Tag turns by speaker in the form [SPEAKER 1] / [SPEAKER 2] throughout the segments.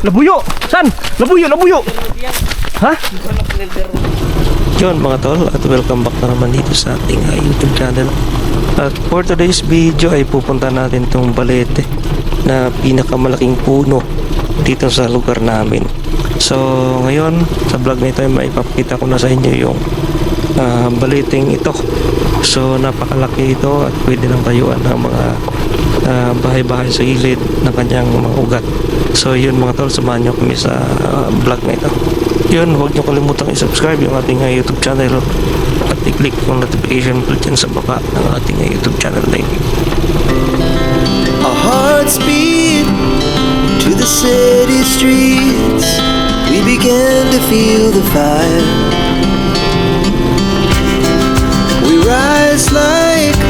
[SPEAKER 1] Labuyo! San? Labuyo, labuyo! Ha?
[SPEAKER 2] Yun mga tol at welcome back na naman dito sa ating uh, YouTube channel. At for today's video ay pupunta natin tong balete na pinakamalaking puno dito sa lugar namin. So ngayon sa vlog na ito ay maipapakita ko na sa inyo yung uh, baleting ito. So napakalaki ito at pwede nang tayuan ng mga uh, bahay-bahay sa gilid ng kanyang mga ugat. So yun mga tol, samahan nyo kami sa uh, vlog na ito. Yun, huwag nyo kalimutang i-subscribe yung ating uh, YouTube channel at i-click yung notification bell dyan sa baba ng ating uh, YouTube channel link.
[SPEAKER 3] Our hearts beat to the city streets. We began to feel the fire. We rise like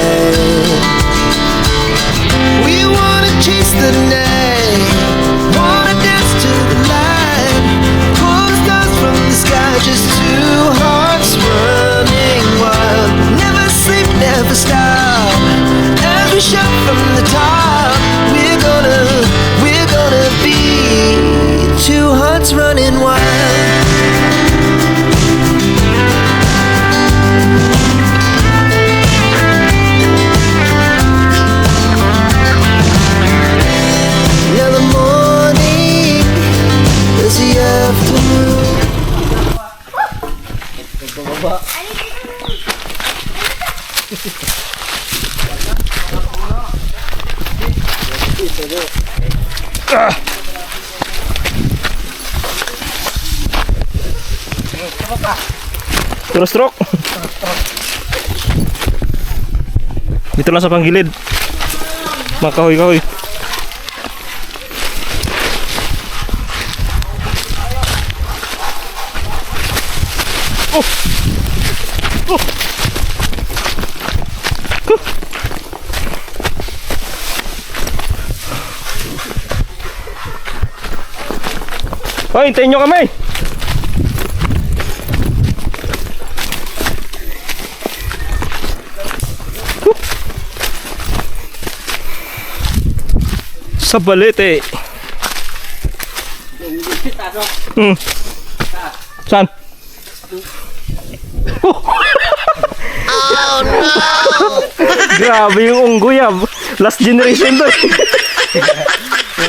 [SPEAKER 3] shot from the top
[SPEAKER 1] Puro stroke. Dito lang sa panggilid. Mga Hoy, hintayin nyo kami! Sa balete. Hmm. Saan? Oh, no! Grabe yung unggoy ah. Last generation to.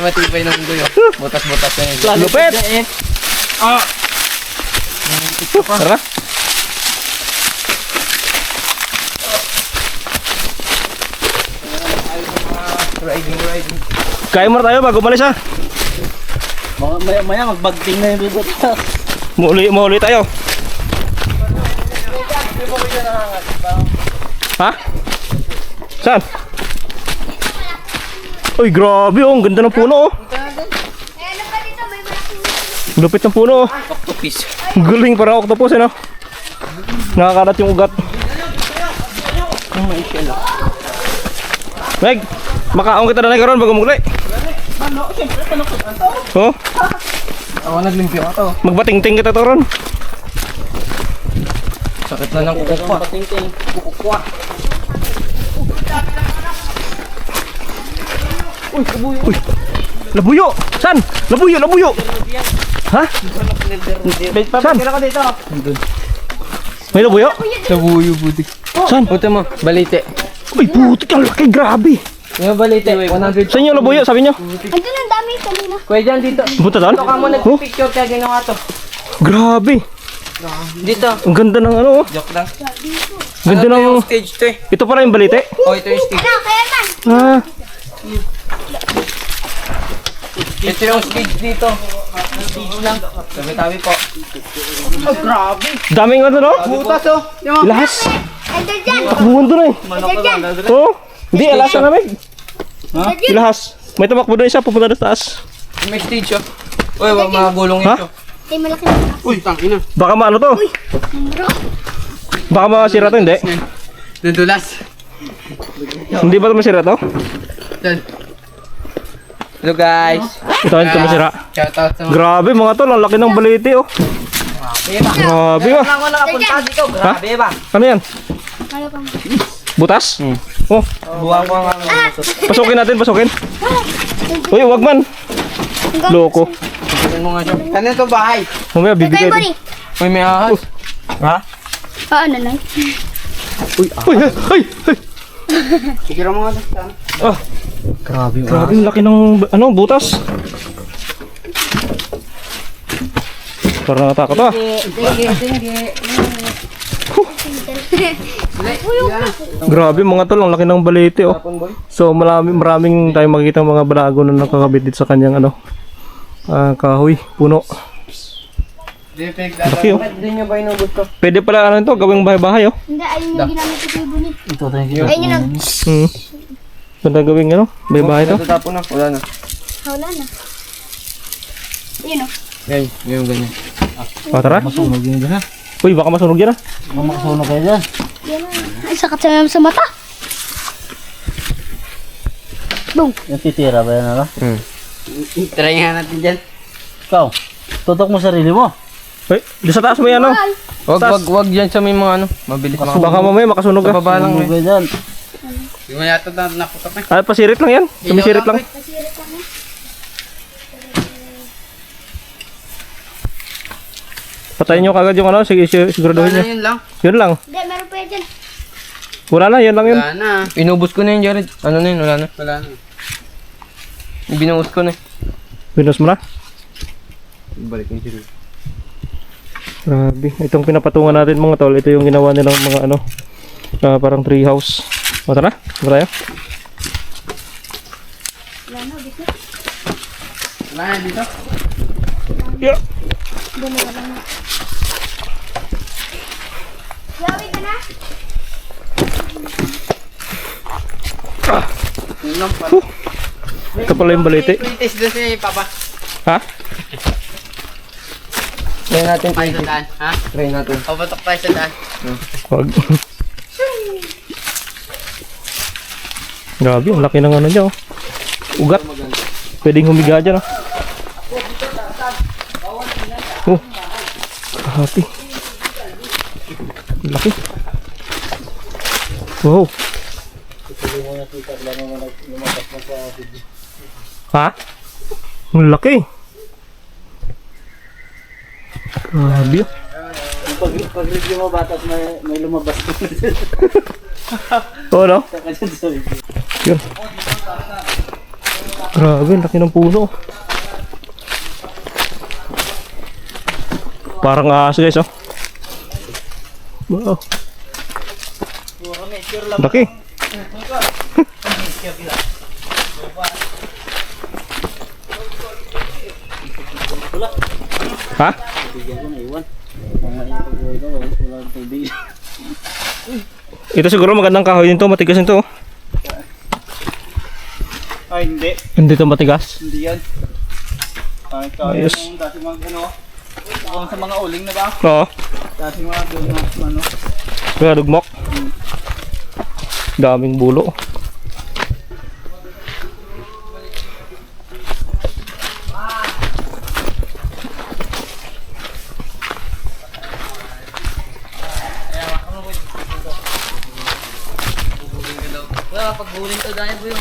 [SPEAKER 1] eh.
[SPEAKER 4] Matibay ng gulo. Butas-butas na yun.
[SPEAKER 1] Lupit! Ah! Tara.
[SPEAKER 4] Riding, riding.
[SPEAKER 1] Kain muna tayo bago umalis ha.
[SPEAKER 4] Maya maya magbagting na yung bibot.
[SPEAKER 1] Muli, muli tayo. Ha? Saan? Uy, grabe oh. Ang ganda ng puno oh.
[SPEAKER 5] Ano pa dito? May malaking
[SPEAKER 1] Lupit ng puno oh.
[SPEAKER 4] Octopus.
[SPEAKER 1] Ang Galing parang octopus eh no? Nakakalat yung ugat. Meg, makaon kita na na karon bago muli. Oh,
[SPEAKER 4] Ako naglimpyo ka to.
[SPEAKER 1] magbating-ting kita to ron.
[SPEAKER 4] Sakit na ng kuko ko. Patingting. Kuko ko.
[SPEAKER 1] Uy, labuyo! San? Labuyo, labuyo! Ha? San?
[SPEAKER 4] ka dito.
[SPEAKER 1] May labuyo?
[SPEAKER 4] Nabuyo butik.
[SPEAKER 1] San?
[SPEAKER 4] Puta mo, balite.
[SPEAKER 1] Uy, putik ang laki, grabe!
[SPEAKER 4] Yung balite, 100.
[SPEAKER 1] Saan yung labuyo, sabi nyo?
[SPEAKER 5] Andun ang dami kanina.
[SPEAKER 4] Kuya dyan dito.
[SPEAKER 1] Punta doon?
[SPEAKER 4] Ito ka mo
[SPEAKER 1] Oh,
[SPEAKER 4] nagpicture kaya ginawa to.
[SPEAKER 1] grabe!
[SPEAKER 4] Dito.
[SPEAKER 1] Ang ganda ng ano, oh.
[SPEAKER 4] Joke lang.
[SPEAKER 1] Ganda
[SPEAKER 4] Ano to
[SPEAKER 1] ng...
[SPEAKER 4] yung stage to eh.
[SPEAKER 1] Ito pala yung balite.
[SPEAKER 4] Oh, ito yung stage.
[SPEAKER 5] Ano.
[SPEAKER 1] Ah,
[SPEAKER 4] Ito yung stage dito. Stage lang. Tabi-tabi po.
[SPEAKER 1] daming ano, no?
[SPEAKER 4] Butas oh.
[SPEAKER 1] Ilahas.
[SPEAKER 5] Andun dyan.
[SPEAKER 1] Takbuhan doon eh.
[SPEAKER 5] Andun dyan.
[SPEAKER 1] Oh, hindi, alasa na, Meg.
[SPEAKER 5] Andun dyan.
[SPEAKER 1] Ilahas. May tumakbo doon isa, pupunta doon sa taas.
[SPEAKER 4] may stage oh. Uy, wag mga gulong
[SPEAKER 1] Ha?
[SPEAKER 4] ito.
[SPEAKER 5] Ay, malaki na.
[SPEAKER 1] Baka maano to?
[SPEAKER 5] Bro.
[SPEAKER 1] Baka masira to, hindi?
[SPEAKER 4] Dudulas.
[SPEAKER 1] Hindi ba ito masira to?
[SPEAKER 4] Yan. Hello guys.
[SPEAKER 1] Ito ito masira.
[SPEAKER 4] Shoutout sa mga...
[SPEAKER 1] Grabe mga tol, ang laki ng balete oh. Grabe ah.
[SPEAKER 4] Ako nakapunta dito. Grabe ba?
[SPEAKER 1] Ano yan?
[SPEAKER 5] Ano?
[SPEAKER 1] Butas? Oh,
[SPEAKER 4] Buwang ko nga mga
[SPEAKER 1] pasukin natin, pasukin. Uy, wag man. Loko.
[SPEAKER 4] Tingnan mo nga siya. Ano to bahay?
[SPEAKER 1] Mamaya bibigay din.
[SPEAKER 4] Uy, may ahas. Ha?
[SPEAKER 5] Ah, ano lang.
[SPEAKER 1] Uy, ay, ay, ay.
[SPEAKER 4] Siguro mo nga to.
[SPEAKER 1] Ah,
[SPEAKER 4] Grabe yung
[SPEAKER 1] grabe, ang laki ng, ano, butas. Parang natakot ah. Grabe mga tol, ang laki ng balete oh. So marami, maraming tayong makikita mga balago na nakakabit dito sa kanyang ano, ah, kahoy, puno. Laki oh. Pwede pala ano ito, gawing bahay-bahay oh.
[SPEAKER 5] Hindi, ayun yung ginamit ko kay Bunit.
[SPEAKER 4] Ito, thank you.
[SPEAKER 5] Ayun yun ang...
[SPEAKER 1] Ganda gawing ano, bahay-bahay to.
[SPEAKER 4] Tatapon na. Wala na.
[SPEAKER 5] Wala na. Ayun o.
[SPEAKER 4] Yan, yung ganyan.
[SPEAKER 1] Ah, tara.
[SPEAKER 4] Masunog yun dyan ha.
[SPEAKER 1] Uy, baka masunog yan ah.
[SPEAKER 4] Masunog kayo dyan.
[SPEAKER 5] Yan na. Ay, sakat sa sa mata. Boom.
[SPEAKER 6] Natitira ba yan ano?
[SPEAKER 4] Hmm. Try nga natin dyan.
[SPEAKER 6] Ikaw, tutok mo sarili mo.
[SPEAKER 1] Uy, di sa taas mo yan oh.
[SPEAKER 4] Wag, wag, wag dyan sa may mga ano. Mabilis.
[SPEAKER 1] Baka mamaya makasunog
[SPEAKER 4] Sa
[SPEAKER 1] ah.
[SPEAKER 4] baba lang
[SPEAKER 6] Ano
[SPEAKER 4] eh.
[SPEAKER 6] ba
[SPEAKER 4] mo yata na naputok eh.
[SPEAKER 1] Ah, pasirit lang yan. Sumisirit lang. Patayin nyo kagad yung ano, sige, sig- siguraduhin nyo.
[SPEAKER 4] Wala yun lang.
[SPEAKER 1] Yun lang.
[SPEAKER 5] Hindi, meron pa yan dyan.
[SPEAKER 1] Wala na, yun lang yun.
[SPEAKER 4] Wala na. Inubos ko na yun, Jared. Ano na yun? Wala na. Wala na. Binuhos ko na eh.
[SPEAKER 1] Binos mo na.
[SPEAKER 4] Balik yung Jared.
[SPEAKER 1] Grabe. Itong pinapatungan natin mga tol, ito yung ginawa nilang mga ano, ah, parang tree house. O tara, tara tayo.
[SPEAKER 4] Wala na dito.
[SPEAKER 1] Yeah.
[SPEAKER 5] Yawi ka na?
[SPEAKER 4] Lang pala.
[SPEAKER 1] Ito pala yung balete.
[SPEAKER 4] Test doon si Papa.
[SPEAKER 1] Ha?
[SPEAKER 4] Try natin tayo sa daan. Ha? Try natin. Papatok tayo sa daan.
[SPEAKER 1] Wag. Grabe, ang laki ng ano niya oh. Ugat. Pwedeng humiga dyan oh. Oh. Laki. Wow. Ha? Ang laki. Grabe. oh.
[SPEAKER 6] Pag, pag review mo batas may, may lumabas.
[SPEAKER 1] Oo, no? Yun. Grabe, laki ng puno. Parang ahas guys, oh. Wow. Laki. ha? Ito siguro magandang kahoy din to, matigas din to. oh.
[SPEAKER 6] Ay, hindi.
[SPEAKER 1] Hindi to matigas.
[SPEAKER 6] Hindi yan. Ay, ikaw
[SPEAKER 1] Ayos.
[SPEAKER 6] yung dati mga ano. Kung sa mga uling na ba?
[SPEAKER 1] Oo.
[SPEAKER 6] Dati mga mga ano.
[SPEAKER 1] Kaya dugmok. Daming bulo.
[SPEAKER 4] Wala, paghuling to dahil po yun.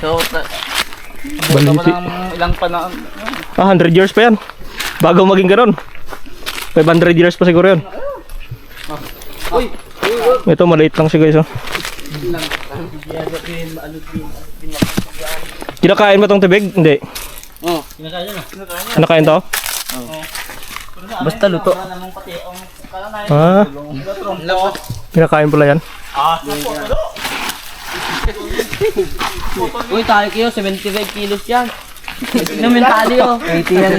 [SPEAKER 4] So, ta-
[SPEAKER 1] Baliti.
[SPEAKER 6] ilang panahon.
[SPEAKER 1] Ah, 100 years pa yan. Bago maging ganon. 500 years pa siguro yun. Ito maliit lang siya guys. Oh. Kinakain mo tong tibig? Hindi.
[SPEAKER 6] Oo. Kinakain yan ah.
[SPEAKER 1] Kinakain to?
[SPEAKER 4] Basta luto.
[SPEAKER 1] Ah, kinakain pala yan.
[SPEAKER 4] Uy, tali kayo, 75 kilos yan. Tignan mo yung tali oh. 80 yan.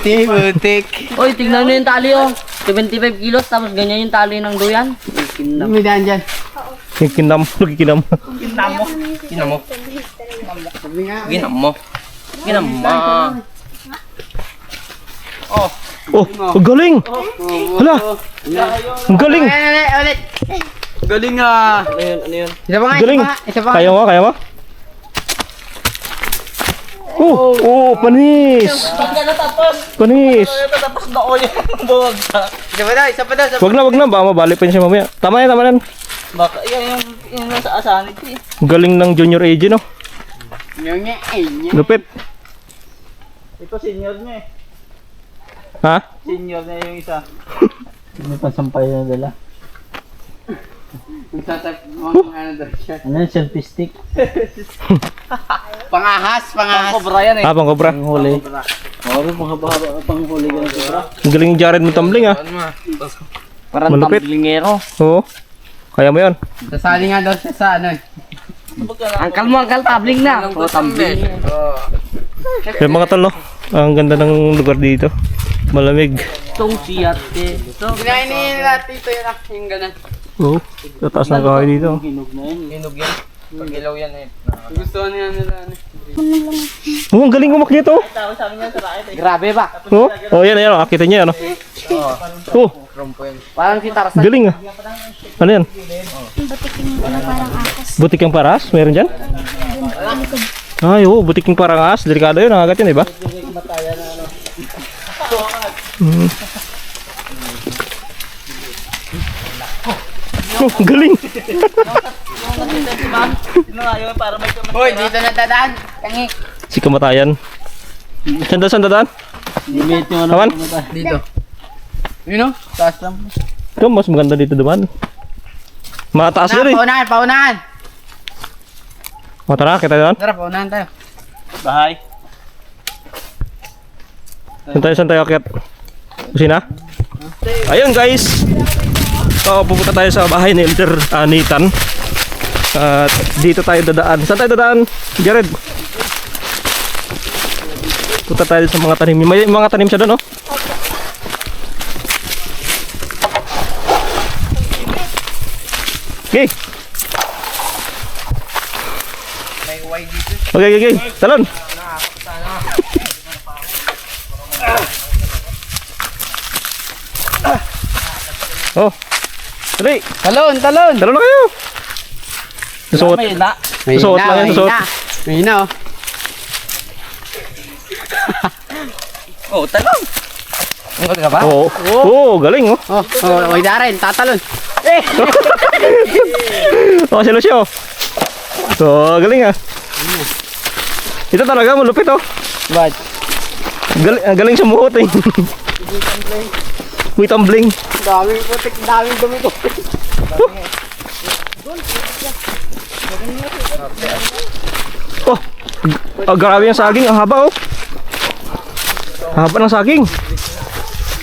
[SPEAKER 4] 80, butik. Uy, tignan mo yung tali oh. 75 kilos, tapos ganyan yung tali ng duyan. May daan dyan.
[SPEAKER 1] Kinam, nagikinam.
[SPEAKER 4] Ginam mo. Ginam mo. Ginam mo. Ginam mo. Oh.
[SPEAKER 1] Oh, ang galing! Hala! Ang galing!
[SPEAKER 4] Ulit, ulit.
[SPEAKER 6] Galing ah.
[SPEAKER 4] Ano yun? Ano yun?
[SPEAKER 6] Isa pa nga,
[SPEAKER 1] Galing.
[SPEAKER 6] isa pa. Isa pa.
[SPEAKER 1] Kaya mo, kaya mo? Oh, oh, panis. Panis.
[SPEAKER 6] Isa pa daw, isa pa daw. Isa pa.
[SPEAKER 1] Wag na, wag na, baka mabalik pa yun siya mamaya. Tama yan, tama yan.
[SPEAKER 4] Baka yan yung, yung nasa asahan eh.
[SPEAKER 1] Galing ng junior age, no?
[SPEAKER 6] Yung nga, eh, niya.
[SPEAKER 1] Lupit.
[SPEAKER 6] Ito senior niya eh.
[SPEAKER 1] Ha?
[SPEAKER 6] Senior niya yung isa.
[SPEAKER 4] May pansampay na dala.
[SPEAKER 6] Magsasap mo ano daw siya.
[SPEAKER 4] Ano yun? Selfie stick?
[SPEAKER 6] Pangahas, pangahas.
[SPEAKER 4] Cobra yan eh.
[SPEAKER 1] Ah, pang kobra.
[SPEAKER 4] Ang huli. Oo, pang haba-haba, pang huli ka ng cobra.
[SPEAKER 1] Ang galing ni Jared mo tumbling, ah.
[SPEAKER 4] Parang
[SPEAKER 1] Malupit.
[SPEAKER 4] tamblingero.
[SPEAKER 1] Oo. Kaya mo yan.
[SPEAKER 6] Sasali nga daw siya sa ano eh.
[SPEAKER 4] Angkal mo, angkal, tabling na. Oo, tabling.
[SPEAKER 1] Kaya mga tol, no? Ang ganda ng lugar dito. Malamig.
[SPEAKER 4] Itong siyate. Ito.
[SPEAKER 6] Kinain ni natin ito yun ah, yung ganun.
[SPEAKER 1] Oo. Tataas ng kahoy dito.
[SPEAKER 4] Hinog na yan. Hinog yan. Pag ilaw yan eh.
[SPEAKER 6] Gusto niya nila ano.
[SPEAKER 1] Oo, ang galing umakyat, oh.
[SPEAKER 4] Grabe ba?
[SPEAKER 1] Oh, oh yan, yan. Oh. Kita niya, ano? Oh,
[SPEAKER 4] Parang si Tarzan.
[SPEAKER 1] galing, ah. Ano yan?
[SPEAKER 5] Batiking ano parang akas.
[SPEAKER 1] Butik ang paras? Meron dyan? Ay, oo. Butik ang parangas. Delikado yun. Nangagat yun, di ba? Mm. Oh, galing.
[SPEAKER 6] Hoy, dito na dadaan. Tangik.
[SPEAKER 1] Si kamatayan. Sanda, sanda daan?
[SPEAKER 4] Limit yung ano.
[SPEAKER 6] Dito. Yun o, taas lang.
[SPEAKER 1] Ito, mas maganda dito duman. Mataas
[SPEAKER 6] Na,
[SPEAKER 1] yun eh.
[SPEAKER 6] paunahan, paunahan.
[SPEAKER 1] O tara, kita doon.
[SPEAKER 6] Tara, paunahan tayo.
[SPEAKER 4] Bahay.
[SPEAKER 1] Saan tayo, saan tayo akyat? Kusina? Ayun guys. So, pupunta tayo sa bahay ni Elder uh, Nathan. At dito tayo dadaan. Saan tayo dadaan? Jared. Punta tayo sa mga tanim. May mga tanim siya doon, oh. Okay. Okay, okay, okay. Talon. Oh. Dali.
[SPEAKER 6] Talon, talon.
[SPEAKER 1] Talon na kayo. Susuot.
[SPEAKER 4] May
[SPEAKER 6] hina,
[SPEAKER 1] lang yan, susuot.
[SPEAKER 6] May hina oh.
[SPEAKER 4] Oh, talong. Ang ka ba?
[SPEAKER 1] Oo. Oo, galing oh.
[SPEAKER 6] Oh, oh, may darin, tatalon.
[SPEAKER 1] Oh, si Lucio. So, galing ah. Ito talaga malupit oh.
[SPEAKER 6] Ba't?
[SPEAKER 1] Galing, ah, galing sa muhot eh. Uy, tumbling.
[SPEAKER 6] Daming putik, daming dumi ko.
[SPEAKER 1] Oh, oh grabe yung saging. Ang haba oh. Haba ng saging.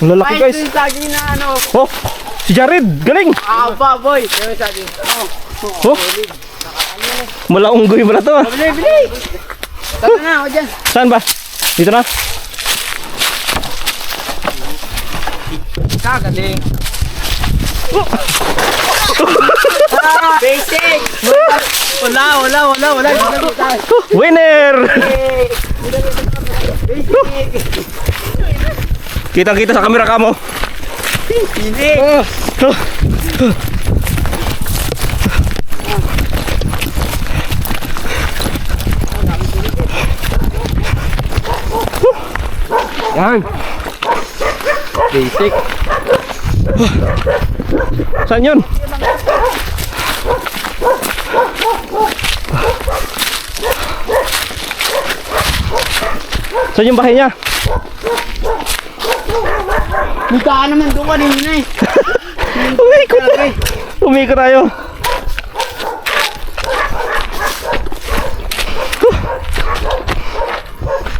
[SPEAKER 1] Ang lalaki
[SPEAKER 6] Ay,
[SPEAKER 1] guys.
[SPEAKER 6] yung saging na ano.
[SPEAKER 1] Oh, si Jared. Galing.
[SPEAKER 6] Aba, boy. Yung saging. Oh,
[SPEAKER 1] Oh. Malaunggoy mo na to ah.
[SPEAKER 6] bili, bili. Tara na, ako dyan.
[SPEAKER 1] Saan ba? Dito na.
[SPEAKER 6] Kagaling. Basic! Wala, wala, wala, wala.
[SPEAKER 1] Winner! Kitang kita sa kamera ka mo.
[SPEAKER 6] Hindi.
[SPEAKER 1] Yan.
[SPEAKER 6] Basic.
[SPEAKER 1] Saan yun? Saan yung bahay niya?
[SPEAKER 6] Daan naman doon kanina eh.
[SPEAKER 1] Umikot tayo. Umikot tayo.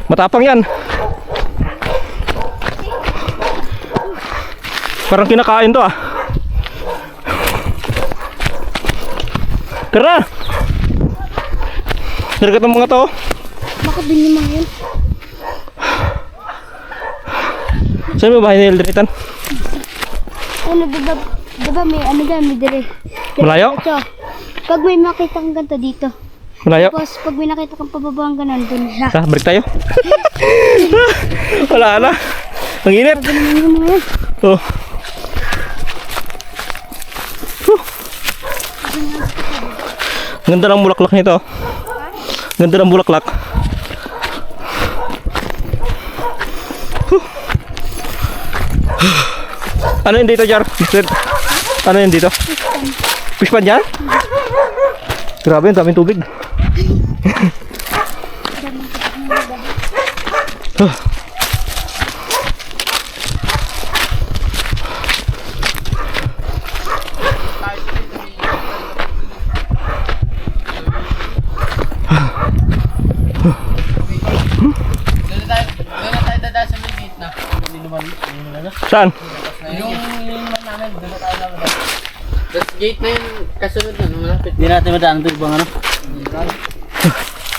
[SPEAKER 1] Matapang yan. Parang kinakain to ah. Tara! Tara ng mga to.
[SPEAKER 5] Bakit din mga yun?
[SPEAKER 1] Saan mo bahay ni Eldritan?
[SPEAKER 5] Ano, diba, diba may ano dyan, may dire.
[SPEAKER 1] Malayo?
[SPEAKER 5] Ito, pag may makita kang ganito dito,
[SPEAKER 1] Malayo?
[SPEAKER 5] tapos pag may nakita kang pababa ang ganon, dun siya.
[SPEAKER 1] Tara, break tayo. Wala na. Ang init.
[SPEAKER 5] Ganun yung mga yun.
[SPEAKER 1] Oh. Ganda ng bulaklak nito. Ganda ng bulaklak. Ano yun dito, Jar? Ano yun dito? Fish pan yan? Grabe, ang daming tubig.
[SPEAKER 6] Doon
[SPEAKER 1] Saan?
[SPEAKER 6] Yung namin, doon na tayo lang. Tapos gate na yun, kasunod na, nung malapit.
[SPEAKER 7] Hindi natin madaan ito bang ano?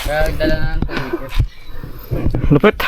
[SPEAKER 6] Kaya dala na ng tubig.
[SPEAKER 1] Lupit.
[SPEAKER 6] Sige,